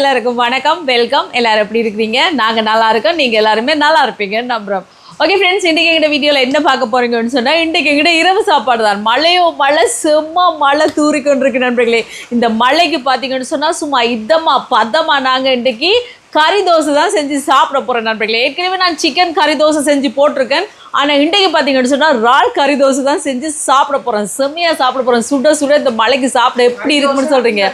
எல்லாருக்கும் வணக்கம் வெல்கம் எல்லாரும் எப்படி இருக்கிறீங்க? நாங்கள் நல்லா இருக்கோம். நீங்கள் எல்லாருமே நல்லா இருப்பீங்கன்னு நம்புகிறோம் ஓகே ஃப்ரெண்ட்ஸ் இன்றைக்கி எங்கிட்ட வீடியோவில் என்ன பார்க்க போறீங்கன்னு சொன்னால் இன்றைக்கு எங்கிட்ட இரவு சாப்பாடு தான். மழையோ மழை செம்ம மழை தூறிக்கொண்டிருக்கு நண்பர்களே. இந்த மழைக்கு பார்த்தீங்கன்னு சொன்னால் சும்மா இதமா பதமா நாங்கள் இன்றைக்கி கறி தோசை தான் செஞ்சு சாப்பிட போகிறேன் நண்பர்களே. ஏற்கனவே நான் சிக்கன் கறி தோசை செஞ்சு போட்டிருக்கேன். ஆனால் இன்றைக்கு பார்த்தீங்கன்னு சொன்னால் இறால் கறி தோசை தான் செஞ்சு சாப்பிட போகிறேன் செம்மையாக சாப்பிட போகிறேன் சுட சுட இந்த மழைக்கு சாப்பிட எப்படி இருக்கும்னு சொல்கிறீங்க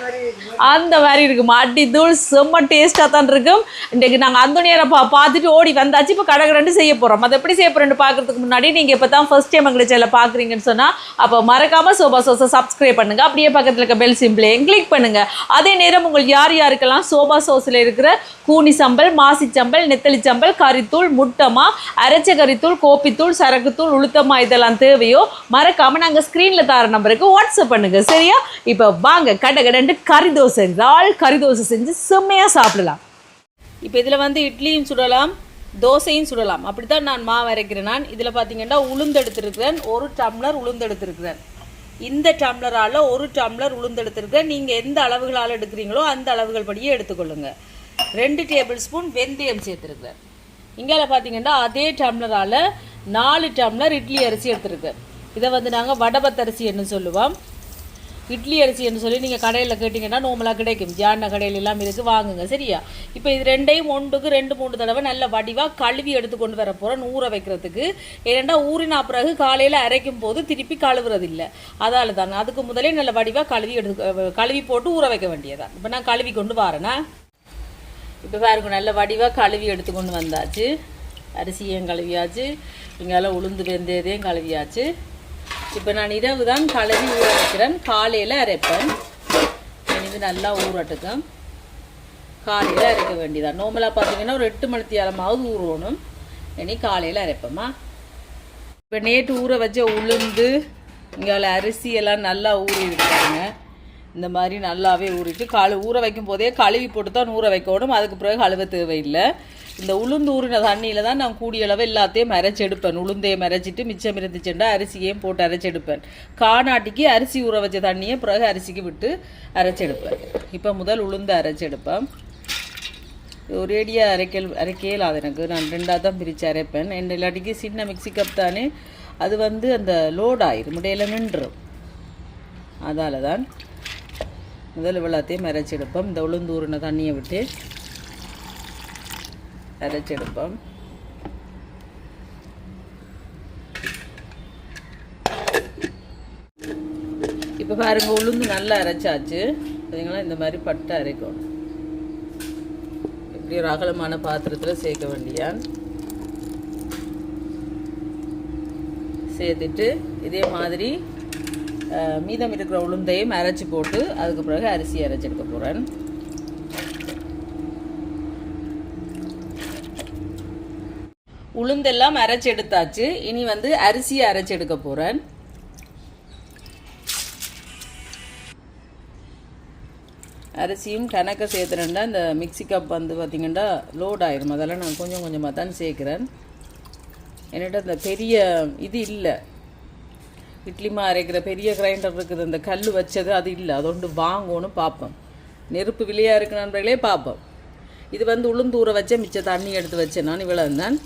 அந்த மாதிரி இருக்கும். அடி தூள் செம்ம டேஸ்ட்டாக தான் இருக்கும். இன்றைக்கு நாங்கள் அந்தோனியரை பா பார்த்துட்டு ஓடி வந்தாச்சு. இப்போ கடகரண்டு செய்ய போகிறோம் அதை எப்படி செய்ய போகிறோம் பார்க்குறதுக்கு முன்னாடி நீங்கள் இப்போ தான் ஃபஸ்ட் டைம் எங்களை சேனல் பார்க்குறீங்கன்னு சொன்னால் அப்போ மறக்காமல் சோபா சோஸை சப்ஸ்கிரைப் பண்ணுங்கள் அப்படியே பக்கத்தில் இருக்க பெல் சிம்பிளையும் கிளிக் பண்ணுங்கள் அதே நேரம் உங்கள் யார் யாருக்கெல்லாம் சோபா சோஸில் இருக்கிற கூனி சம்பல் மாசி சம்பல் நெத்தலி சம்பல் கறித்தூள் முட்டமா அரைச்ச கறித்தூள் கோப்பித்தூள் சரக்குத்தூள் உளுத்தமா இதெல்லாம் தேவையோ மறக்காமல் நாங்கள் ஸ்க்ரீனில் தர நம்பருக்கு வாட்ஸ்அப் பண்ணுங்கள் சரியா? இப்போ வாங்க. கடை கடண்டு கறி தோசை இறால் கறி தோசை செஞ்சு செம்மையாக சாப்பிடலாம். இப்போ இதில் வந்து இட்லியும் சுடலாம் தோசையும் சுடலாம். அப்படி தான் நான் மாவு அரைக்கிறேன் நான் இதில் பார்த்தீங்கன்னா உளுந்தெடுத்திருக்கிறேன் ஒரு டம்ளர் உளுந்தெடுத்திருக்கிறேன் இந்த டம்ளரால் ஒரு டம்ளர் உளுந்து நீங்கள் எந்த அளவுகளால் எடுக்கிறீங்களோ அந்த அளவுகள் படியே எடுத்துக்கொள்ளுங்கள் ரெண்டு டேபிள் ஸ்பூன் வெந்தயம் சேர்த்துருக்கிறேன். இங்கே பார்த்தீங்கன்னா அதே டம்ளரால் நாலு டம்ளர் இட்லி அரிசி எடுத்திருக்கேன் இதை வந்து நாங்கள் வடபத்தரிசி என்று சொல்லுவோம். இட்லி அரிசின்னு சொல்லி நீங்கள் கடையில் கேட்டிங்கன்னா நோமலாக கிடைக்கும். ஜான கடையில் எல்லாம் இருக்குது வாங்குங்க சரியா? இப்போ இது ரெண்டையும் ஒன்றுக்கு ரெண்டு மூணு தடவை நல்ல வடிவாக கழுவி எடுத்து கொண்டு வர போகிறோம் ஊற வைக்கிறதுக்கு. ஏன்னா ஊறினா பிறகு காலையில் அரைக்கும் போது திருப்பி கழுவுறது இல்லை அதால் தான் அதுக்கு முதலே நல்ல வடிவாக கழுவி எடுத்து கழுவி போட்டு ஊற வைக்க வேண்டியதான் இப்போ நான் கழுவி கொண்டு வரேனா? இப்போ பாருங்க நல்ல வடிவாக கழுவி எடுத்து கொண்டு வந்தாச்சு. அரிசியும் கழுவியாச்சு. இங்கெல்லாம் உளுந்து வெந்ததையும் கழுவியாச்சு. இப்போ நான் இரவு தான் கழுவி ஊற வைக்கிறேன் காலையில் அரைப்பேன். இது நல்லா ஊறட்டுக்கும். காலையில் அரைக்க வேண்டியதான் நார்மலாக பார்த்தீங்கன்னா ஒரு எட்டு மணி தேரமாவது ஊறணும். இனி காலையில் அரைப்பேம்மா இப்போ நேற்று ஊற வச்ச உளுந்து இங்கே அரிசி எல்லாம் நல்லா ஊறி இருக்காங்க இந்த மாதிரி நல்லாவே ஊறிட்டு கழு ஊற வைக்கும் போதே கழுவி போட்டு தான் ஊற வைக்கணும். அதுக்கு பிறகு கழுவ தேவையில்லை. இந்த உளுந்து ஊறின தண்ணியில் தான் நான் கூடிய அளவு எல்லாத்தையும் அரைச்செடுப்பேன் உளுந்தையும் அரைச்சிட்டு மிச்சம் இருந்துச்சுன்னா அரிசியையும் போட்டு அரைச்செடுப்பேன். காணாட்டிக்கு அரிசி ஊற வச்ச தண்ணியை பிறகு அரிசிக்கு விட்டு அரைச்செடுப்பேன். இப்போ முதல் உளுந்து அரைச்செடுப்பேன். ஒரேடியாக அரைக்கல் அரைக்கலாது எனக்கு. நான் ரெண்டாக தான் பிரித்து அரைப்பேன். என் இல்லாட்டிக்கு சின்ன மிக்சி கப் தானே அது வந்து அந்த லோட் ஆயிரும். முடையில் நின்றும். அதால் தான் முதல் வெள்ளத்தையும் அரைச்செடுப்போம் இந்த உளுந்து ஊறின தண்ணியை விட்டு அரைச்செடுப்போம் இப்போ பாருங்க உளுந்து நல்லா அரைச்சாச்சு பார்த்தீங்களா இந்த மாதிரி பட்டு அரைக்கும் இப்படி ஒரு அகலமான பாத்திரத்தில் சேர்க்க வேண்டியான் சேர்த்துட்டு இதே மாதிரி மீதம் இருக்கிற உளுந்தையும் அரைச்சி போட்டு அதுக்கு பிறகு அரிசி அரைச்செடுக்க போகிறேன் உளுந்தெல்லாம் அரைச்சி எடுத்தாச்சு இனி வந்து அரிசியை அரைச்சி எடுக்க போகிறேன் அரிசியும் கணக்க சேர்த்துறேன்டா. இந்த மிக்சி கப் வந்து பார்த்திங்கன்னா லோட் ஆயிரும். அதெல்லாம் நான் கொஞ்சம் கொஞ்சமாக தான் சேர்க்குறேன். என்கிட்ட இந்த பெரிய இது இல்லை. இட்லிமா அரைக்கிற பெரிய கிரைண்டர் இருக்குது. இந்த கல் வச்சது அது இல்லை. அது ஒன்று வாங்கணும் பார்ப்போம் நெருப்பு விலையாக இருக்கு நண்பர்களே பார்ப்போம் இது வந்து உளுந்து ஊற வச்ச மிச்ச தண்ணி எடுத்து வச்சேன். நான் இவ்வளோ தான்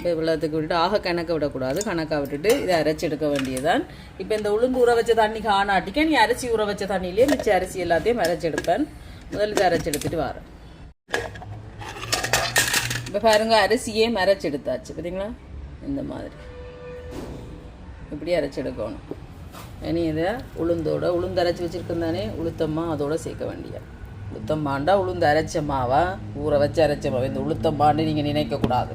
இப்போ இவ்வளோத்துக்கு விட்டுட்டு ஆக கணக்க விடக்கூடாது. கணக்காக விட்டுட்டு இதை அரைச்சி எடுக்க வேண்டியதான் இப்போ இந்த உளுந்து ஊற வச்ச தண்ணி காணாட்டிக்க நீ அரிசி ஊற வச்ச தண்ணியிலேயே மிச்ச அரிசி எல்லாத்தையும் அரைச்சி எடுப்பேன். முதல்ல இதை அரைச்சி எடுத்துட்டு வரேன். இப்போ பாருங்க அரிசியே அரைச்சி எடுத்தாச்சு. பார்த்தீங்களா இந்த மாதிரி. இப்படி அரைச்சி எடுக்கணும். இனி இதை உளுந்தோட உளுந்து அரைச்சி வச்சுருக்கோம் தானே? உளுத்தம்மா அதோட சேர்க்க வேண்டிய உளுத்தம்மாண்டா உளுந்து அரைச்ச மாவா ஊற வச்சு அரைச்ச மாவா. இந்த உளுத்தம்மான்னு நீங்கள் நினைக்கக்கூடாது.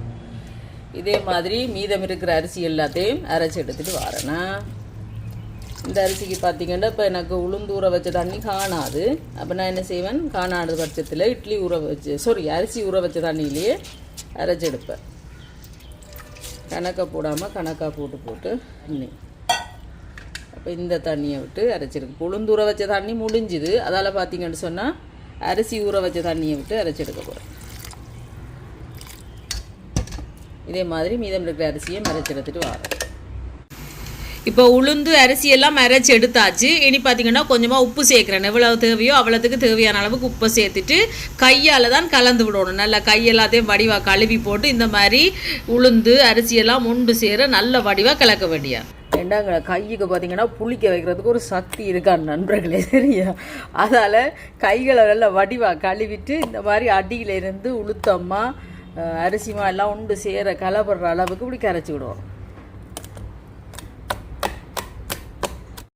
இதே மாதிரி மீதம் இருக்கிற அரிசி எல்லாத்தையும் அரைச்சி எடுத்துகிட்டு வரேன்னா இந்த அரிசிக்கு பார்த்தீங்கன்னா இப்போ எனக்கு உளுந்து ஊற வச்ச தண்ணி காணாது. அப்போ நான் என்ன செய்வேன்? காணாத பட்சத்தில் இட்லி ஊற வச்சு சாரி அரிசி ஊற வச்ச தண்ணியிலேயே அரைச்சி எடுப்பேன். கணக்காக போடாமல் கணக்காக போட்டு போட்டு இன்னி அப்போ இந்த தண்ணியை விட்டு அரைச்சிருக்கு உளுந்து ஊற வச்ச தண்ணி முடிஞ்சுது. அதால் பார்த்தீங்கன்னு சொன்னால் அரிசி ஊற வச்ச தண்ணியை விட்டு அரைச்செடுக்க போகிறேன் இதே மாதிரி மீதம் இருக்கிற அரிசியை மறைச்சு எடுத்துகிட்டு வரேன் இப்போ உளுந்து அரிசி எல்லாம் எடுத்தாச்சு. இனி பார்த்தீங்கன்னா கொஞ்சமாக உப்பு சேர்க்குறேன். எவ்வளோ தேவையோ அவ்வளோத்துக்கு தேவையான அளவுக்கு உப்பை சேர்த்துட்டு கையால் தான் கலந்து விடணும். நல்லா கை எல்லாத்தையும் வடிவாக கழுவி போட்டு இந்த மாதிரி உளுந்து அரிசியெல்லாம் முண்டு சேர நல்ல வடிவாக கலக்க வேண்டிய. ரெண்டாங்க கைக்கு பார்த்தீங்கன்னா புளிக்க வைக்கிறதுக்கு ஒரு சக்தி இருக்கான்னு நண்பர்களே சரியா அதால் கைகளை நல்லா வடிவாக கழுவிட்டு இந்த மாதிரி அடியில இருந்து உளுத்தம்மா அஹ், அரிசிமா எல்லாம் உண்டு சேர கலப்படுற அளவுக்கு இப்படி கரைச்சி விடுவோம்.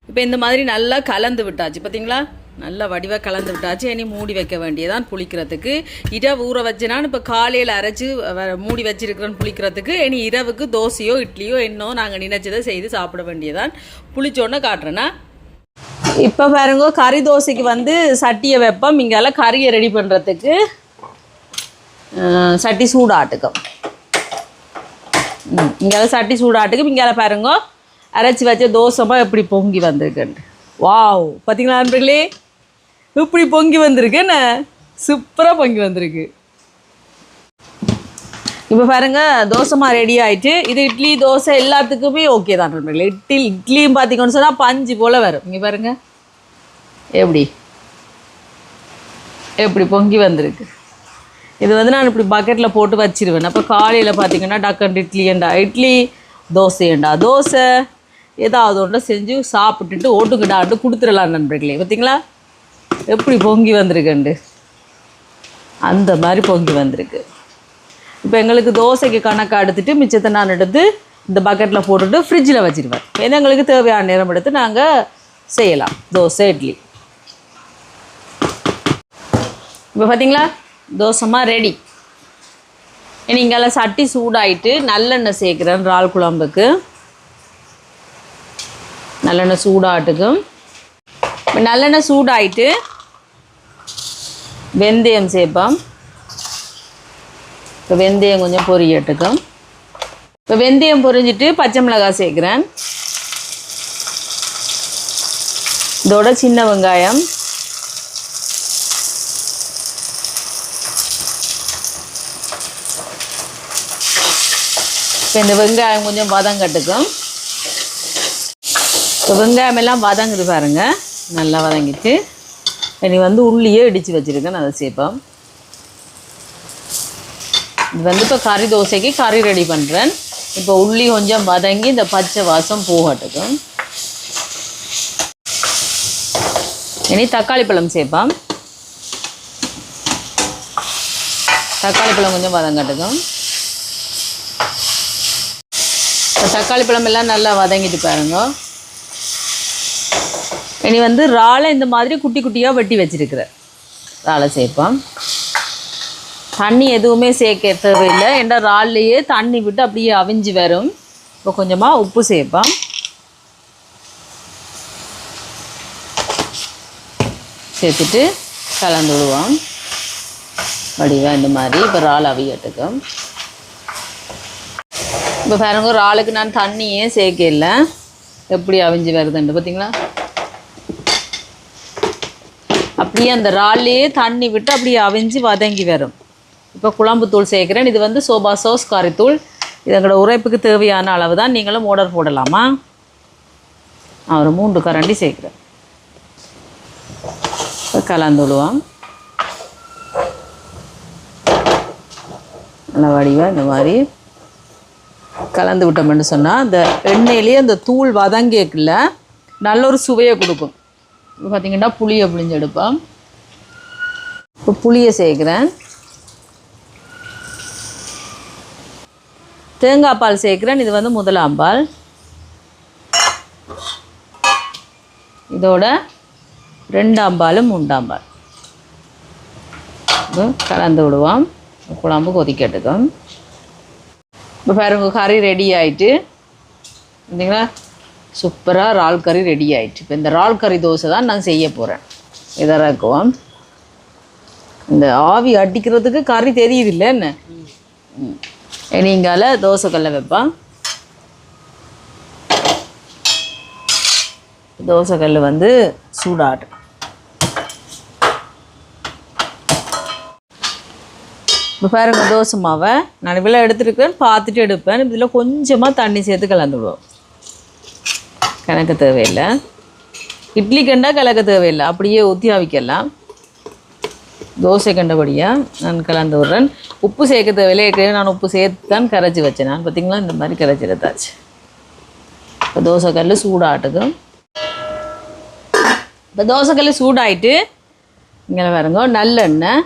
இப்போ இந்த மாதிரி நல்லா கலந்து விட்டாச்சு பார்த்தீங்களா நல்லா வடிவாக கலந்து விட்டாச்சு இனி மூடி வைக்க வேண்டியதான் புளிக்கிறதுக்கு. இரவு ஊற வச்சேனான்னு இப்போ காலையில் அரைச்சி மூடி வச்சிருக்கிறேன்னு புளிக்கிறதுக்கு. இனி இரவுக்கு தோசையோ இட்லியோ என்னோ நாங்கள் நினைச்சதை செய்து சாப்பிட வேண்டியதான் புளிச்சோன்னே காட்டுறேன்னா. இப்போ பாருங்க கறி தோசைக்கு வந்து சட்டியை வைப்போம். இங்கெல்லாம் கறியை ரெடி பண்ணுறதுக்கு சட்டி சூடாட்டுக்கும். ம், சட்டி சூடாட்டுக்கும் இங்கே பாருங்க அரைச்சி வச்ச தோசமாக எப்படி பொங்கி வந்திருக்குன்ட்டு. வாவ் பார்த்தீங்களா நண்பர்களே? இப்படி பொங்கி வந்திருக்குன்னு சூப்பராக பொங்கி வந்திருக்கு. இப்போ பாருங்க தோசைமா ரெடி ஆகிட்டு இது இட்லி தோசை எல்லாத்துக்குமே ஓகே தான் நண்பர்களே. இட்லி இட்லியும் பார்த்தீங்கன்னு சொன்னால் பஞ்சு போல் வரும். இங்கே பாருங்கள் எப்படி? எப்படி பொங்கி வந்திருக்கு? இது வந்து நான் இப்படி பக்கெட்டில் போட்டு வச்சிருவேன். அப்போ காலையில் பார்த்தீங்கன்னா டக்கன் இட்லி ஏண்டா இட்லி தோசை ஏண்டா தோசை ஏதாவது ஒன்றை செஞ்சு சாப்பிட்டுட்டு ஓட்டுக்கிட்டாண்டு கொடுத்துடலாம் நண்பர்களே. பார்த்தீங்களா எப்படி பொங்கி வந்திருக்குண்டு? அந்த மாதிரி பொங்கி வந்திருக்கு. இப்போ எங்களுக்கு தோசைக்கு கணக்காக எடுத்துட்டு மிச்சத்தை நான் எடுத்து இந்த பக்கெட்டில் போட்டுட்டு ஃப்ரிட்ஜில் வச்சிருவேன். ஏன்னா எங்களுக்கு தேவையான நேரம் எடுத்து நாங்கள் செய்யலாம். தோசை இட்லி. இப்போ பார்த்தீங்களா தோசைமா ரெடி நீங்கள் சட்டி சூடாயிட்டு நல்லெண்ணெய் சேர்க்குறேன் இறால் குழம்புக்கு. நல்லெண்ணெய் சூடாட்டுக்கும் இப்போ நல்லெண்ணெய் சூடாயிட்டு வெந்தயம் சேர்ப்போம். இப்போ வெந்தயம் கொஞ்சம் பொரியட்டுக்கும் இப்போ வெந்தயம் பொரிஞ்சிட்டு பச்சை மிளகாய் சேர்க்குறேன். இதோட சின்ன வெங்காயம். இப்போ இந்த வெங்காயம் கொஞ்சம் வதங்கட்டுக்கும் இப்போ வெங்காயம் எல்லாம் வதங்குது பாருங்க. நல்லா வதங்கிட்டு. இனி வந்து உள்ளியே இடித்து வச்சுருக்கேன். அதை சேர்ப்போம். இது வந்து இப்போ கறி தோசைக்கு கறி ரெடி பண்ணுறேன் இப்போ உள்ளி கொஞ்சம் வதங்கி இந்த பச்சை வாசம் போகட்டுக்கும் இனி தக்காளி பழம் சேர்ப்போம். தக்காளி பழம் கொஞ்சம் வதங்கட்டுக்கும். தக்காளி பழமெல்லாம் நல்லா வதங்கிட்டு பாருங்க. இனி வந்து இறாலை இந்த மாதிரி குட்டி குட்டியாக வெட்டி வச்சுருக்கிறேன் இறாலை சேர்ப்போம் தண்ணி எதுவுமே சேர்க்க தேவையில்லை. ஏன்னா இறால்லையே தண்ணி விட்டு அப்படியே அவிஞ்சு வரும். இப்போ கொஞ்சமாக உப்பு சேர்ப்போம் சேர்த்துட்டு கலந்து விடுவோம். இந்த மாதிரி. இப்போ இறால் அவியட்டுக்கும் இப்போ பாருங்க ஒரு ஆளுக்கு நான் தண்ணியே சேர்க்கல. எப்படி அவிஞ்சு வருதுண்டு பார்த்தீங்களா அப்படியே அந்த இறால்லையே தண்ணி விட்டு அப்படியே அவிஞ்சு வதங்கி வரும். இப்போ குழம்பு தூள் சேர்க்குறேன். இது வந்து சோபா சோஸ் காரித்தூள் இது எங்களோட உரைப்புக்கு தேவையான அளவு தான் நீங்களும் ஓடர் போடலாமா? நான் ஒரு மூன்று கரண்டி சேர்க்குறேன். இப்போ கலந்து விடுவோம் நல்லா வடிவாக இந்த மாதிரி. கலந்து விட்டோம்னு சொன்னால் அந்த எண்ணெயிலேயே அந்த தூள் வதங்கிக்குள்ள நல்ல ஒரு சுவையை கொடுக்கும். இப்போ பார்த்தீங்கன்னா புளியை புளிஞ்சு இப்போ புளியை சேர்க்குறேன். தேங்காய் பால் சேர்க்குறேன். இது வந்து முதலாம் பால். இதோட ரெண்டாம் பாலும் மூன்றாம் பால். கலந்து விடுவோம். குழம்பு கொதிக்கட்டுக்கும். இப்போ பாருங்க கறி ரெடி ஆகிட்டு பார்த்தீங்களா சூப்பராக இறால் கறி ரெடி ஆகிட்டு இப்போ இந்த இறால் கறி தோசை தான் நான் செய்ய போகிறேன் இதை இறக்குவோம் இந்த ஆவி அடிக்கிறதுக்கு கறி தெரியுது இல்லை என்ன? நீங்கால தோசை கல்ல வைப்பான் தோசை கல் வந்து சூடாட்டு இப்போ பாருங்கள் தோசை மாவை. நான் இவ்வளோ எடுத்துருக்கேன் பார்த்துட்டு எடுப்பேன். இதில் கொஞ்சமாக தண்ணி சேர்த்து கலந்து விடுவோம் கணக்கு தேவையில்லை. இட்லி கண்டா கலக்க தேவையில்லை. அப்படியே ஊற்றி அவிக்கலாம். தோசை கண்டபடியாக நான் கலந்து விட்றேன். உப்பு சேர்க்க தேவையில்லை. ஏற்கனவே நான் உப்பு சேர்த்து தான் கரைச்சி வச்சேன். நான் பார்த்தீங்களா இந்த மாதிரி கரைச்சி எடுத்தாச்சு. இப்போ தோசை கல் சூடாட்டுக்கும் இப்போ தோசைக்கல் சூடாயிட்டு இங்கே பாருங்க நல்லெண்ணெய்.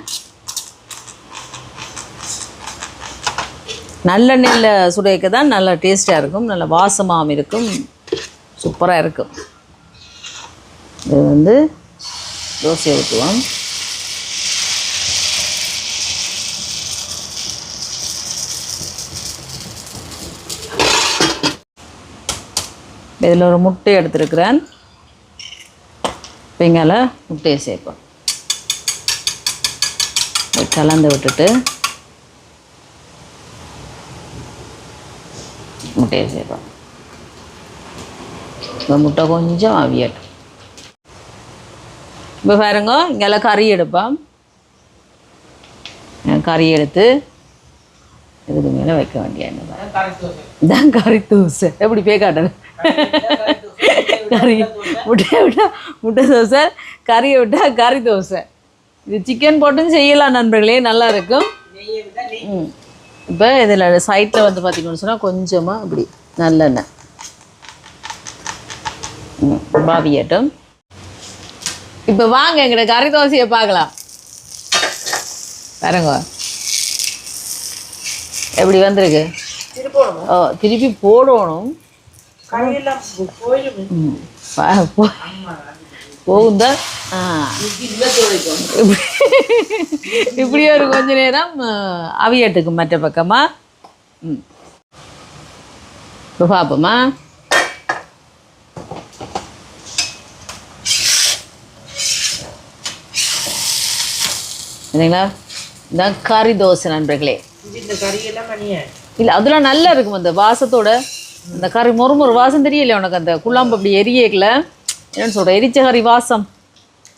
நல்லெண்ணெயில் சுட வைக்க தான் நல்லா டேஸ்ட்டாக இருக்கும் நல்ல வாசமாகவும் இருக்கும் சூப்பராக இருக்கும். இது வந்து தோசையை ஊற்றுவோம் இதில் ஒரு முட்டை எடுத்துருக்கிறேன். பிங்கால முட்டையை சேர்ப்போம். கலந்து விட்டுட்டு முட்டையை சேர்ப்போம் இப்போ முட்டை கொஞ்சம் அவியட்டும் இப்போ பாருங்க இங்கெல்லாம் கறி எடுப்போம் கறி எடுத்து இதுக்கு மேலே வைக்க வேண்டிய எண்ணெய் கறி தோசை எப்படி பே காட்டணும் கறி முட்டையை விட்டா முட்டை தோசை கறியை விட்டா கறி தோசை இது சிக்கன் போட்டும் செய்யலாம் நண்பர்களே நல்லா இருக்கும் ம் இப்போ இதில் சைட்டில் வந்து பார்த்தீங்கன்னு சொன்னால் கொஞ்சமாக இப்படி நல்லெண்ணெய். பாவியட்டும் இப்போ வாங்க எங்கட கறி தோசையை பார்க்கலாம். பாருங்க. எப்படி வந்திருக்கு? ஓ திருப்பி போடணும். போகுதா? இப்படி ஒரு கொஞ்ச நேரம் அவியட்டுக்கு மற்ற பக்கமா? ம். இப்போ பார்ப்போமா சரிங்களா? இதான் கறி தோசை நண்பர்களே. இல்லை அதெல்லாம் நல்லா இருக்கும் அந்த வாசத்தோட. அந்த கறி மொறுமொறு வாசம் தெரியல உனக்கு அந்த குழாம்பு அப்படி எரியல என்னன்னு சொல்ற எரிச்ச கறி வாசம்.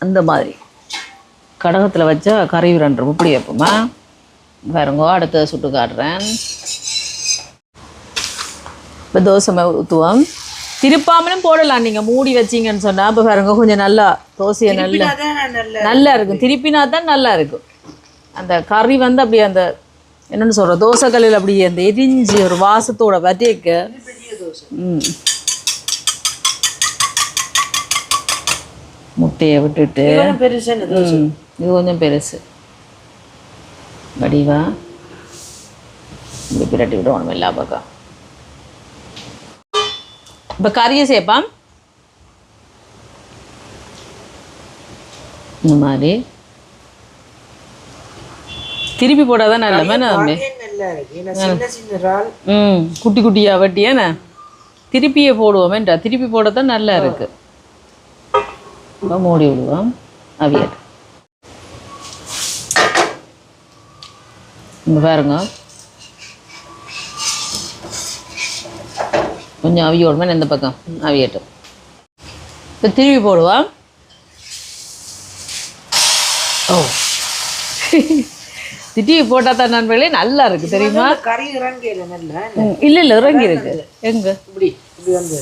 அந்த மாதிரி. கடகத்தில் வச்சா கறி விரண்டுரும் இப்படி வைப்போமா? பாருங்க அடுத்தது சுட்டு காட்டுறேன். இப்போ தோசை ஊற்றுவோம் திருப்பாமலும் போடலாம் நீங்கள் மூடி வச்சீங்கன்னு சொன்னால் இப்போ பாருங்க கொஞ்சம் நல்லா தோசையை நல்லா நல்ல இருக்கும். திருப்பினா தான் நல்லா இருக்கும். அந்த கறி வந்து அப்படியே அந்த என்னன்னு சொல்ற தோசைக்கல்லில் அப்படியே அந்த எரிஞ்சு ஒரு வாசத்தோட வதக்க ம். முட்டையை விட்டுட்டு. இது கொஞ்சம் பெருசு வடிவா. இப்படி பிரட்டி விடுவோம் எல்லா பக்கம்? இப்போ கறியை சேர்ப்பான் இந்த மாதிரி. திருப்பி போடாதான் நல்ல ம் குட்டி குட்டியா வெட்டியானே திருப்பியே போடுவோமேன்றா. திருப்பி போட தான் நல்லா இருக்கு. இப்போ மூடி விடுவோம். அவியல். இங்கே பாருங்க. கொஞ்சம் அவிய விடுமே இந்த பக்கம். அவியட்டும் இப்போ திருப்பி போடுவோம் ஓ. திருப்பி போட்டால் தான் நண்பர்களே நல்லா இருக்கு. தெரியுமா? கறி ம், இல்ல இல்ல இறங்கி இருக்கு எங்க? இப்படி இப்படி வந்து.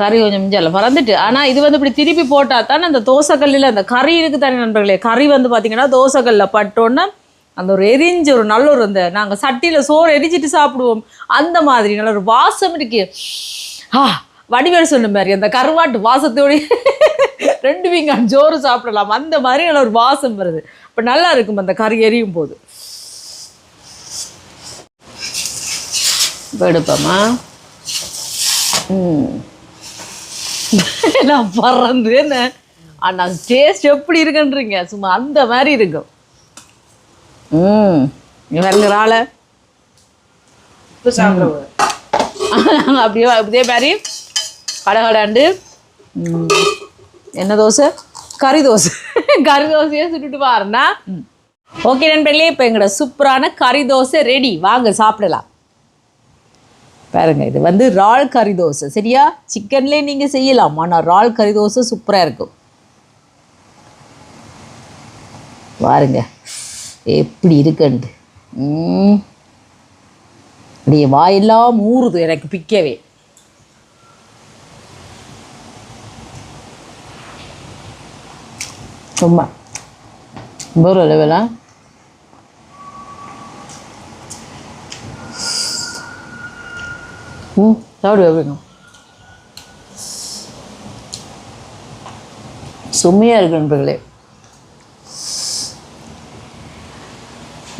கறி கொஞ்சம் மிஞ்சல பறந்துட்டு ஆனால் இது வந்து இப்படி திருப்பி போட்டால் தானே அந்த தோசைக்கல்லில் அந்த கறி இருக்கு தானே நண்பர்களே? கறி வந்து பார்த்தீங்கன்னா தோசைக்கல்லில் பட்டோன்னே அந்த ஒரு எரிஞ்ச ஒரு நல்ல ஒரு அந்த நாங்கள் சட்டியில சோறு எரிச்சிட்டு சாப்பிடுவோம். அந்த மாதிரி நல்ல ஒரு வாசம் இருக்கு. ஆ வடிவேல் சொன்ன மாதிரி அந்த கருவாட்டு வாசத்தோடய ரெண்டு வீங்கான் ஜோறு சாப்பிடலாம். அந்த மாதிரி நல்ல ஒரு வாசம் வருது. இப்போ நல்லா இருக்கும் அந்த கறி எரியும் போது. இப்போ எடுப்போமா? ம். நான் பறந்து என்ன? ஆனால் டேஸ்ட் எப்படி இருக்குன்றீங்க? சும்மா அந்த மாதிரி இருக்கும் ம். நாங்கள் அப்படியே இதே மாதிரி கடகடாண்டு. என்ன தோசை? கறி தோசை. கறி தோசையே சுட்டுட்டு பாருண்ணா ஓகே நண்பர்களே இப்போ எங்களோட சூப்பரான கறி தோசை ரெடி வாங்க சாப்பிடலாம். பாருங்க இது வந்து ரால் கறி தோசை. சரியா? சிக்கன்லேயே நீங்கள் செய்யலாம் ஆனால் ரால் கறி தோசை சூப்பராக இருக்கும். பாருங்க எப்படி இருக்குன்ட்டு. அப்படியே வாயெல்லாம் ஊறுது எனக்கு பிக்கவே. சும்மா. போர் அளவெல்லாம் ம் சாப்பிடு எப்படிங்க சும்மையாக இருக்கு நண்பர்களே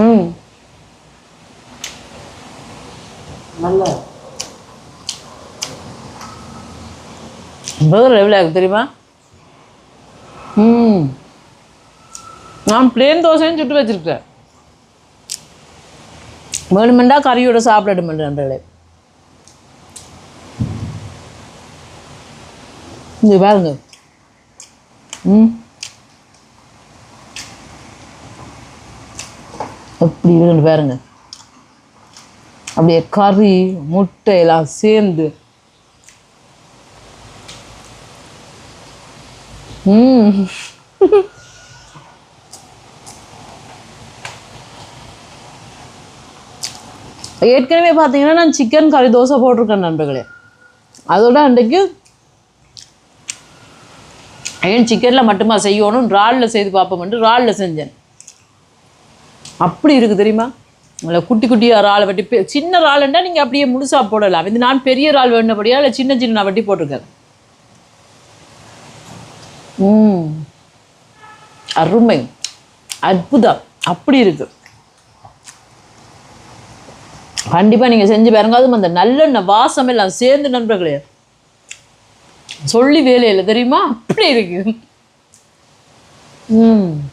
ம் நல்லா வேறு லெவலாக இருக்கு தெரியுமா ம் நான் பிளேன் தோசையும் சுட்டு வச்சிருக்கேன் வேணுமெண்டா கறியோட சாப்பிடணும் நண்பர்களே இங்க பாருங்க ம் அப்படி இருக்குன்னு பாருங்க அப்படியே கறி முட்டை எல்லாம் சேர்ந்து ம் ஏற்கனவே பார்த்தீங்கன்னா நான் சிக்கன் கறி தோசை போட்டிருக்கேன் நண்பர்களே. அதோட அன்றைக்கு ஏன் சிக்கனில் மட்டுமா செய்யணும்? இறாலில் செய்து பார்ப்போம்ட்டு இறாலில் செஞ்சேன். அப்படி இருக்குது தெரியுமா? உங்களை குட்டி குட்டியாக இறாலை வெட்டி பெ- சின்ன இறாலுண்டா நீங்கள் அப்படியே முழுசாக போடலாம். இது நான் பெரிய இறால் வேணுபடியா இல்லை சின்ன சின்ன நான் வெட்டி போட்டிருக்கேன்? ம் அருமை. அற்புதம். அப்படி இருக்குது கண்டிப்பாக நீங்கள் செஞ்சு பாருங்க. அதுவும் அந்த நல்லெண்ணெய் வாசம் எல்லாம் சேர்ந்து நண்பர்களே. சொல்லி வேலை இல்லை தெரியுமா? அப்படி இருக்கு. ம்.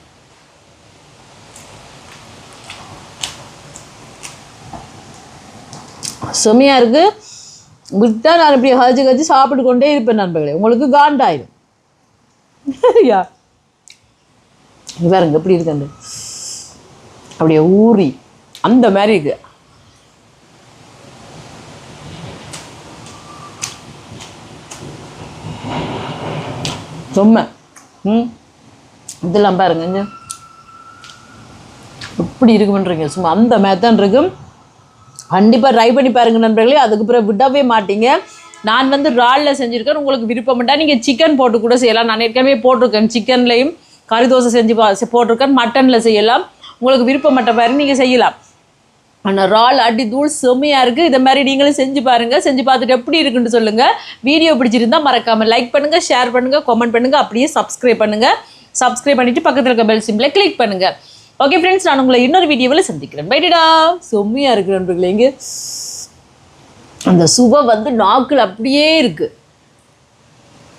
செம்மையாக இருக்கு. விட்டா நான் இப்படி கழிச்சு கழிச்சு சாப்பிட்டு கொண்டே இருப்பேன் நண்பர்களே. உங்களுக்கு காண்டாயிடும் சரியா? இங்க பாருங்க எப்படி இருக்கு அந்த அப்படியே ஊறி. அந்த மாதிரி இருக்கு. ரொம்ப ம்? இதெல்லாம் பாருங்க எப்படி இருக்குன்றீங்க சும்மா. அந்த மேத்தான் இருக்கும். கண்டிப்பாக ட்ரை பண்ணி பாருங்க நண்பர்களே. அதுக்கு பிறகு விடவே மாட்டீங்க. நான் வந்து ராலில் செஞ்சுருக்கேன். உங்களுக்கு விருப்பம்ட்டா நீங்கள் சிக்கன் போட்டு கூட செய்யலாம். நான் ஏற்கனவே போட்டிருக்கேன். சிக்கன்லேயும் கறி தோசை செஞ்சு பா செ- போட்டிருக்கேன் மட்டனில் செய்யலாம். உங்களுக்கு விருப்பமட்ட பாருங்க நீங்கள் செய்யலாம். ஆனால் ரால் அடி தூள் செம்மையாக இருக்குது இதை மாதிரி நீங்களும் செஞ்சு பாருங்கள் செஞ்சு பார்த்துட்டு எப்படி இருக்குன்னு சொல்லுங்கள் வீடியோ பிடிச்சிருந்தா மறக்காமல் லைக் பண்ணுங்கள் ஷேர் பண்ணுங்கள் கமெண்ட் பண்ணுங்கள் அப்படியே சப்ஸ்கிரைப் பண்ணுங்கள் சப்ஸ்கிரைப் பண்ணிவிட்டு பக்கத்தில் இருக்க பெல் சிம்பிளை கிளிக் பண்ணுங்கள் ஓகே ஃப்ரெண்ட்ஸ் நான் உங்களை இன்னொரு வீடியோவில் சந்திக்கிறேன். பைடிடா செம்மையாக இருக்குது நண்பர்களே இங்கே. அந்த சுவை வந்து நாக்கில் அப்படியே இருக்குது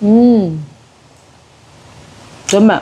ம். செம்மை.